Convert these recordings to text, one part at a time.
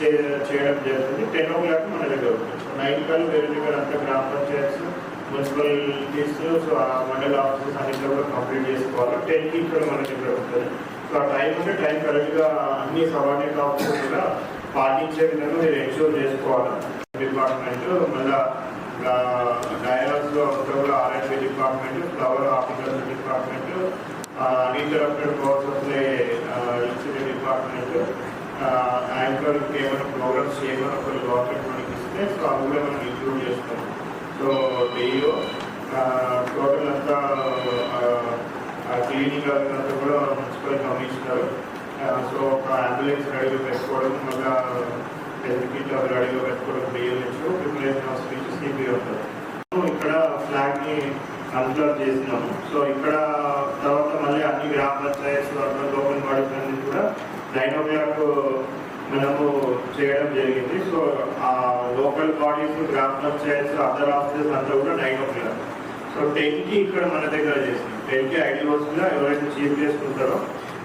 చేయడం జరుగుతుంది టెన్ ఓ క్లాక్ మన దగ్గర ఉంటుంది సో నైన్ కల్ వేరే దగ్గర అంతా గ్రామ పంచాయత్స్ మున్సిపాలిటీస్ సో ఆ మండల ఆఫీసెస్ అన్నింటిలో కూడా కంప్లీట్ చేసుకోవాలి. టెన్కి ఇక్కడ మన దగ్గర ఉంటుంది. సో ఆ టైం ఉంటే టైం కరెక్ట్గా అన్ని సబార్డినేట్ ఆఫీసర్ కూడా పాటించే విధంగా మీరు ఎన్షూర్ చేసుకోవాలి? డిపార్ట్మెంట్ మళ్ళీ డయాలస్లో కూడా RMP department flower officer department uninterrupted department anchor ఏమైనా ప్రోగ్రామ్స్ ఏమైనా కొన్ని గవర్నమెంట్ మనకి ఇస్తే సో అవి కూడా మనం ఇంక్లూడ్ చేస్తాం సో డిఓ టోటల్ అంతా క్లినిక్ అంతా కూడా మున్సిపల్ కమిషనర్ సో ఒక అంబులెన్స్ రెడీగా పెట్టుకోవడం మళ్ళీ హెల్త్ అవి రెడీగా పెట్టుకోవడం బియ్యచ్చు ప్రిపరేషన్ ఆఫ్ స్పీచెస్ సిపి ఉంటుంది ఇక్కడ ఫ్లాగ్ని చేసినాము. సో ఇక్కడ తర్వాత మళ్ళీ అన్ని గ్రామ పంచాయత్స్ లోకల్ బాడీస్ అన్ని కూడా నైన్ ఓ క్లాక్ మనము చేయడం జరిగింది. సో ఆ లోకల్ బాడీస్ గ్రామ పంచాయత్స్ అదర్ ఆఫీసెస్ అంతా కూడా నైన్ ఓ క్లాక్ సో టెన్కి ఇక్కడ మన దగ్గర చేసినాం టెన్కి ఐడి గా ఎవరైతే చీఫ్ గెస్ట్ ఉంటారో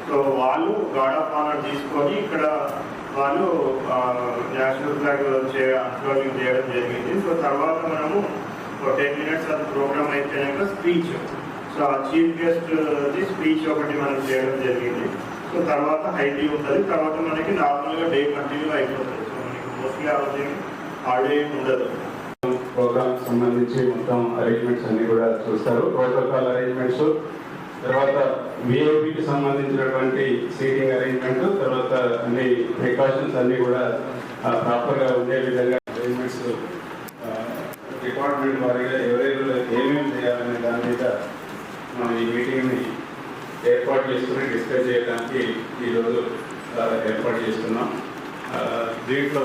సో వాళ్ళు గార్డ్ ఆఫ్ ఆనర్ తీసుకొని ఇక్కడ వాళ్ళు నేషనల్ ఫ్లాగ్ అన్ఫ్లాగింగ్ చేయడం జరిగింది. సో తర్వాత మనము టెన్ మినిట్స్ అది ప్రోగ్రామ్ అయిపోయినాక స్పీచ్ సో ఆ చీఫ్ గెస్ట్ది స్పీచ్ ఒకటి మనం చేయడం జరిగింది. సో తర్వాత హైటీ ఉంటుంది. తర్వాత మనకి నార్మల్గా డే కంటిన్యూ అయిపోతుంది. సో మనకి మోస్ట్లీ ఆ రోజు హాలిడే ఉండదు. ప్రోగ్రామ్ సంబంధించి మొత్తం అరేంజ్మెంట్స్ అన్ని కూడా చూస్తారు. ప్రోటోకాల్ అరేంజ్మెంట్స్ తర్వాత విఐపికి సంబంధించినటువంటి సీటింగ్ అరేంజ్మెంట్ తర్వాత అన్ని ప్రికాషన్స్ అన్ని కూడా ప్రాపర్గా ఉండే విధంగా అరేంజ్మెంట్స్ డిపార్ట్మెంట్ వారిగా ఎవరెవరు ఏమేమి చేయాలనే దాని మీద మనం ఈ మీటింగ్ని ఏర్పాటు చేసుకుని డిస్కస్ చేయడానికి ఈరోజు ఏర్పాటు చేస్తున్నాం. దీంట్లో